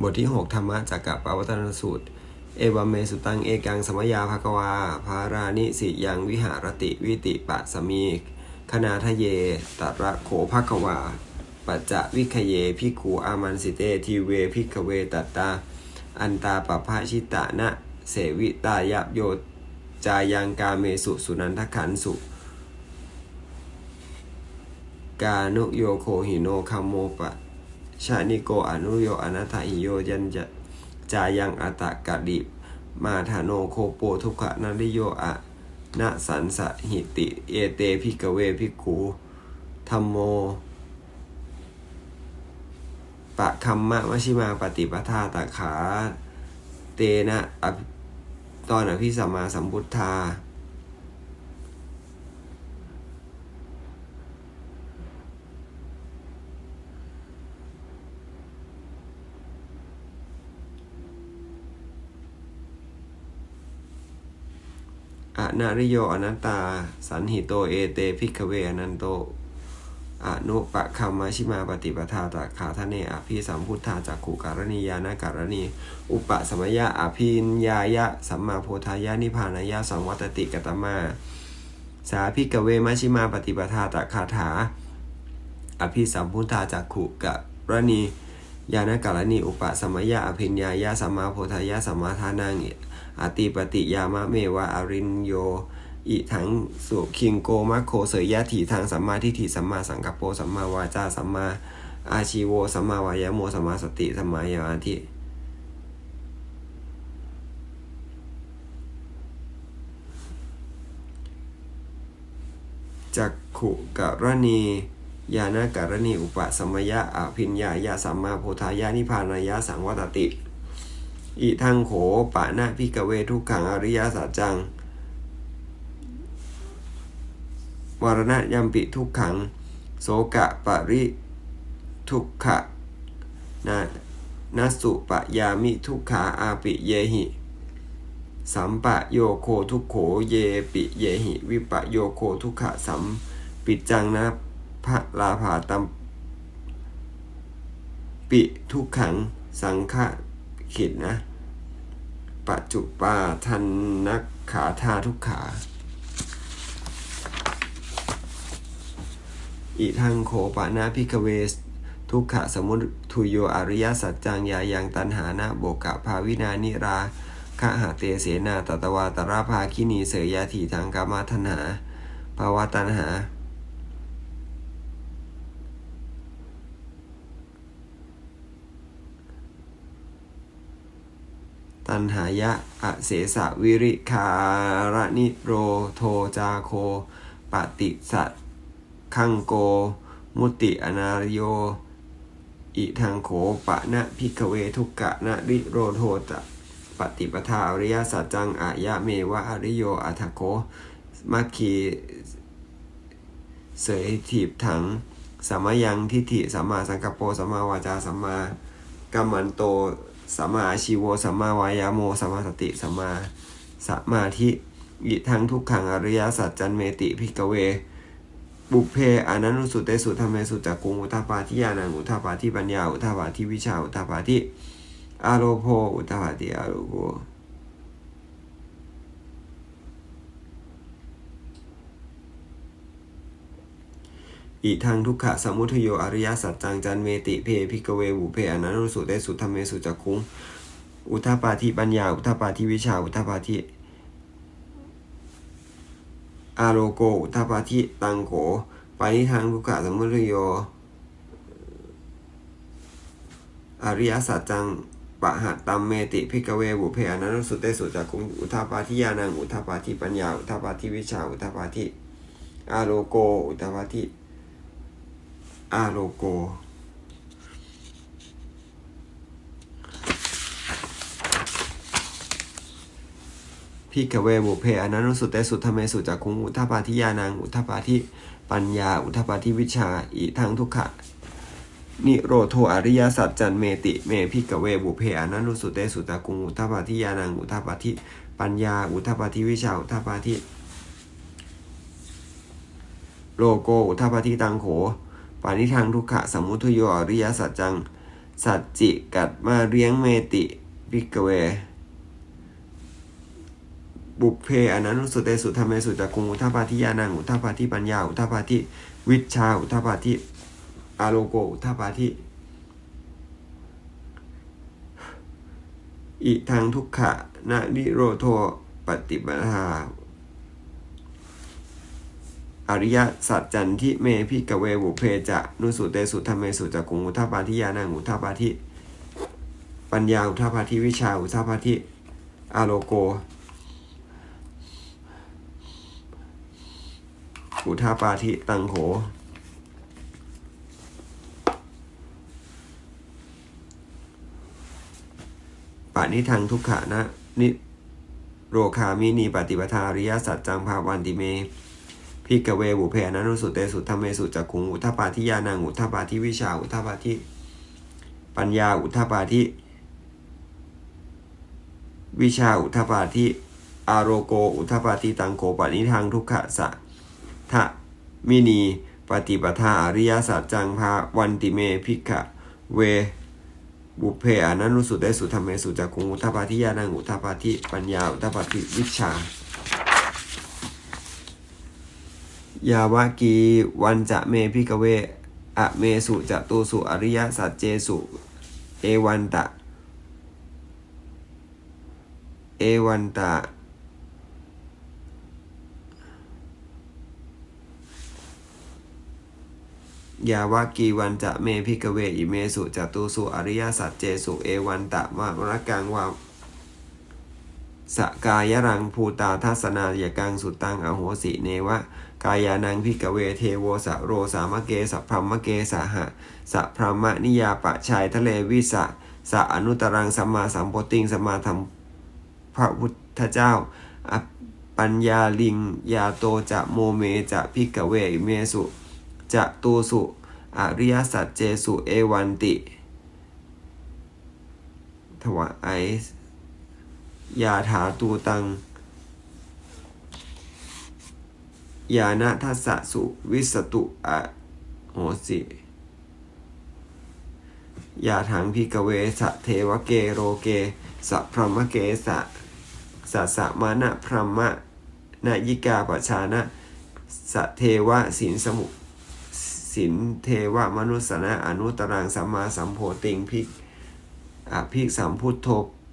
บทที่ 6 ธรรมะจักกะปวัตนสูตร เอวเมสุตังเอกังสมยาภควา ภารานิสิยังวิหารติวิติปะสมีคณาทะเยตระโขภควา ปัจจะวิคเยพิกขูอามันสิเตทีเวพิกเวตัตตา อันตาปภาชิตะนะ เสวิตายะโยจายังกาเมสุสุนันทขันสุ กานุโยโคหิโนคัมโมปะ ชานิโกอนุโยอนัตถหิโยยันจะจายังอัตะกะดิมาธาโนโคโปทุกขะนันริโยอะนะสันสะหิติ เอเตพิกเวพิกูธรรมโมปะคัมมะวชิมาปฏิปทาตขา เตนะตอนอภิสัมมาสัมพุทธา อนาริโยอนัตตา สันหิโตเอเตพิกเวอนันโตอนุปะคัมมชิมาปฏิปทาตขาทะเนอภิสัมพุทธาจักขุการณียานาการณี อุปสมยะอภินญายะ สัมมาโพธายะนิพานายะสังวัตติกตมา สาพิกเวมชิมาปฏิปทาตคาถา อภิสัมพุทธาจักขุกะรณียานาการณี อุปสมยะอภินญายะสัมมาโพธายะสัมมาทานัง อติปติยามะเมวะอรินโยอิทังสุคิงโกมะโคเสยยะถีทางสัมมาทิฏฐิสัมมาสังกัปโปสัมมาวาจาสัมมาอาชีโวสัมมาวายโมสัมมาสติสัมมายาธิจักขุกรณียานกรณีอุปสมยะอภิญญายะสัมมาโพธายะนิพพานายะสังวัตติ อิทังโขปะนะพิกเวทุกขังอริยสัจจัง วรณะยัมปิทุกขัง โสกะปะริทุกขะนะนัสุปะยามิทุกขาอาปิเยหิสัมปะโยโคทุกโขเยปิเยหิ วิปะโยโคทุกขะสัมปิจจังนะพระลาภาตัมปิทุกขังสังฆะ ขิดนะปัจจุปาทันนักขาทาทุกขาอิทังโขปะนาพิกเวส ทุกขะสมุทุโยอริยสัจจังยายังตันหานาโบกะภาวินานิราคะหาเตเสนาตตวาตราภาคินีเสยยาถีทางกามาทันหาภาวะตันหา ตันหายะอเสสะวิริคารนิโรโทจาโค ปฏิสัตขังโก มุติอนารโย อิทังโขปะนะพิกเวทุกกะนะริโรโทตะปฏิปทาอริยสัจจังอายะเมวะอริโยอัทโคมัคคีเสยถีบถังสัมมยังทิฏฐิสัมมาสังกปโปสัมมาวาจาสัมมากัมมันโต สัมมาอาชีโวสัมมาวายาโมสัมมาสติสัมมาสมาธิอิทังทุกขังอริยสัจจันเมติพิกเว บุพเพอนันุสุเตสุธรรมเมสุจักกุงอุทาปาทิยานังอุทาปาทิปัญญาอุทาปาทิวิชาอุทาปาทิอารโภอุทาปาทิอารโภ อิทังทุกขะสมุทโยอริยสัจจังจันเมติเพพิกเวบุเพอนันุสุเตสุธรรมเมสุจักกุงอุทาปาทิปัญญา อุทาปาทิวิชา อุทาปาทิอาโลโก อุทาปาทิตังโขปานิทังทุกขะสมุทโยอริยสัจจังปะหัตตัมเมติพิกเวบุเพอนันสุเตสุจักคุงอุทาปาทิยานังอุทาปาทิปัญญา อุทาปาทิวิชา อุทาปาทิอาโลโก อุทาปาทิ อาโลโก พิกเวบุเพอนันสุเตสุธรรมเมสุจักคุงอุทาปาทิยานัง อุทาปาทิปัญญา อุทาปาทิวิชา อีทังทุกขะ นิโรโทอริยสัจจันเมติ เมพิกเวบุเพอนันุสุเตสุตากคุงอุทาปาทิยานัง อุทาปาทิปัญญา อุทาปาทิวิชา อุทาปาทิโลโก อุทาปาทิตังโข ปานิทังทุกขะสมุทโยอริยสัจจัง สัจจิกัดมาเรียงเมติพิกเว บุพเพอนันุสุเตสุธรรมสุจักกุงอุทาปาทิยานังอุทาปาทิปัญญาอุทาปาทิวิชชาอุทาปาทิอาโลโกอุทาปาทิอิทางทุกขะนะนิโรโทปฏิปทา อริยสัจจันทิเมพิกเวบุเพจะนุสุเตสุธรรมเมสุจักกุงอุทาปาทิยานังอุทาปาทิปัญญาอุทาปาทิวิชาอุทาปาทิอาโลโกอุทาปาทิตังโหปานิทังทุกขะนะนิโรคามินีปฏิปทาริยสัจจังภาวันติเม พิกเวบุเพอนันุสุเตสุธรรมเมสุจักขุงอุทปาทิยานังอุทปาทิวิชาอุทปาทิปัญญาอุทปาทิวิชาอุทปาทิอารโกอุทปาทิตังโกปานิทังทุกขะสะทะมินีปฏิปทาอริยสัจจังภาวันติเมพิกะเวบุเพอนันตุสุเตสุธรรมเมสุจักขุงอุทปาทิยานังอุทปาทิปัญญาอุทปาทิวิชา ยาวากีวันจะเมพิกเวอะเมสุจะตูสุอริยสัจเจสุ เอวันตะ เอวันตะ ยาวากีวันจะเมพิกเวอิเมสุจะตูสุอริยสัจเจสุ เอวันตะวะมรกังวา สกายรังภูตาทัศนายกังสุตังอโหสิเนวะ กายานังพิกเวเทโวสะโรสามะเกสัพรมะเกสะหะสัพรมะนิยาปะชายทะเลวิสะสะอนุตรังสัมมาสัมโพติงสัมมาธรรมพระพุทธเจ้าอปัญญาลิงยาโตจะโมเมจะพิกเวเมสุจะตูสุอริยสัจเจสุเอวันติ ถวาย ยาถาตูตังยานะทัสสะสุวิสตุอะโหสิยาถังพิกเวสะเทวเกโรเกสัพพรหมเกสะสัสะมานะพรหมะนายิกาปชานะสะเทวะสินสมุสินเทวะมนุสนะอนุตรังสัมมาสัมโพติงพิกอภิกสัมพุทโธ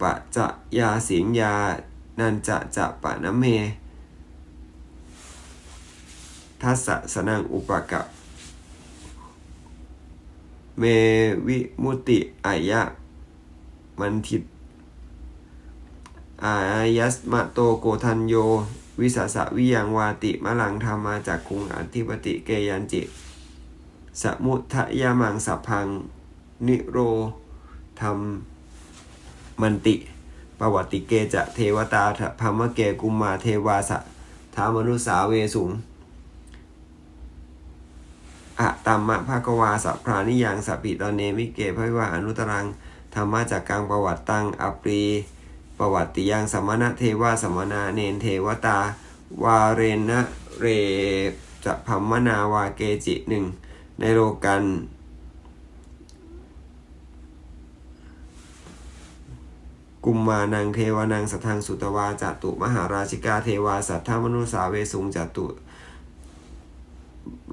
ปะจะยาเสิงยา นันจะจะปะนะเม ทัสสะสนังอุปกับเมวิมุติอายะ มันทิตอายัสมะโตโกทันโย วิสาสะวิยังวาติมะลังธรรมาจากคุงอธิปติเกยันจิ สมุทะยามังสัพพัง นิโรธรรม มันติ ประวัติเกจะเทวตาทพมเกกุมมาเทวาสะธามนุสาเวสุงอะตัมมะภาควาสัพพรานิยังสัพปิตอนเนมิเกภวิวาอนุตรังธรรมะจากกังประวัติตังอปรีประวัติยังสมณะเทวาสมนาเนนเทวตา วาเรนะเรจะพัมมนาวาเกจิหนึ่งในโลกัน กุมมานังเทวานังสัทธังสุตวาจตุมหาราชิกาเทวาสัทธามนุสาเวสุงจตุ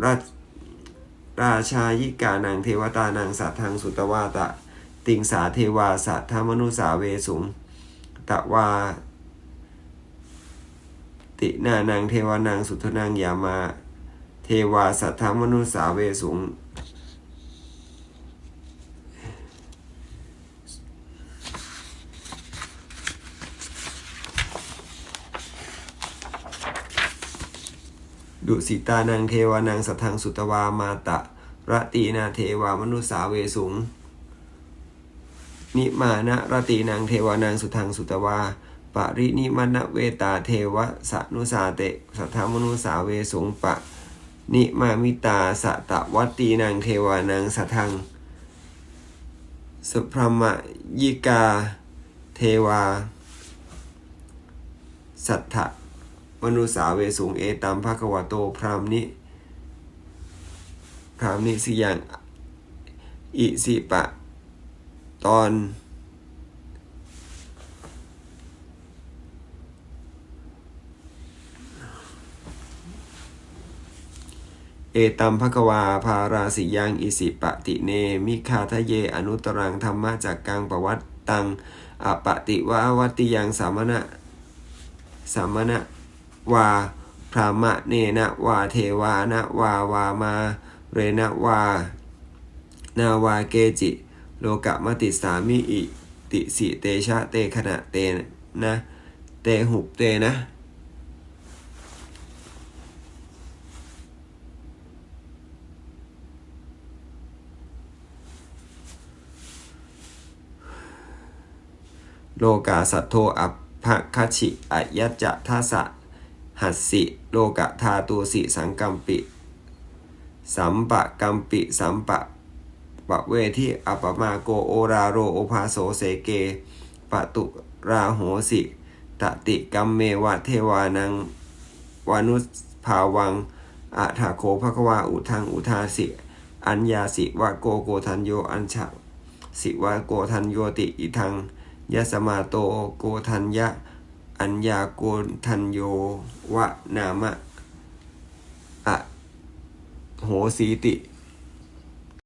ราชราชายิกานังเทวตานังสัทธังสุตวาตะ ติงสาเทวาสัทธามนุสาเวสุงตะวาตินานังเทวานังสุทนังยามา เทวาสัทธามนุสาเวสุง ดุสิตานังเทวานังสัทธังสุตวามาตะระตีนาเทวามนุสาเวสุง นิมานะระตีนางเทวานังสุทังสุตวาปรินิมนะเวตาเทวะสนุสาเตสัทธามนุสาเวสุงปะ นิมามิตาสตะวัตีนางเทวานังสัทธัง สุพรหมยิกาเทวา สัทธะ มนุสาเวสุงเอตัมภควโตพรามนิ พรามนิสิยังอิสิปะ ตอน เอตัมภควาภาราสิยังอิสิปติเน มิคาทะเยอนุตรังธรรมะจากกังปวัตตังอปติวะวัตติยังสามณะสามณะ วาพรามะเนนะวาเทวานะวาวามา เรนะวา นาวาเกจิ โลกะมติสามิอิติสิเตชะเตขณะเตนะ เตหุบเตนะโลกาสัทโทอัปภคชิอยัจจะทัสสะ หัสสิโลกะธาตูสิสังกัมปิ สัมปะกัมปิสัมปะปะเวทิอัปมาโกโอราโรโอภาโสเสเกปะตุราโหสิตติกัมเมวะเทวานังวานุสภาวังอะถาโคภควาอุทังอุทาสิ อัญญาสิวะโกโกทันโยอัญชะสิวะโกทันโยติอิทังยะสมาโตโกทันยะ อัญญาโกทันโยวะนามะอะโหสีติ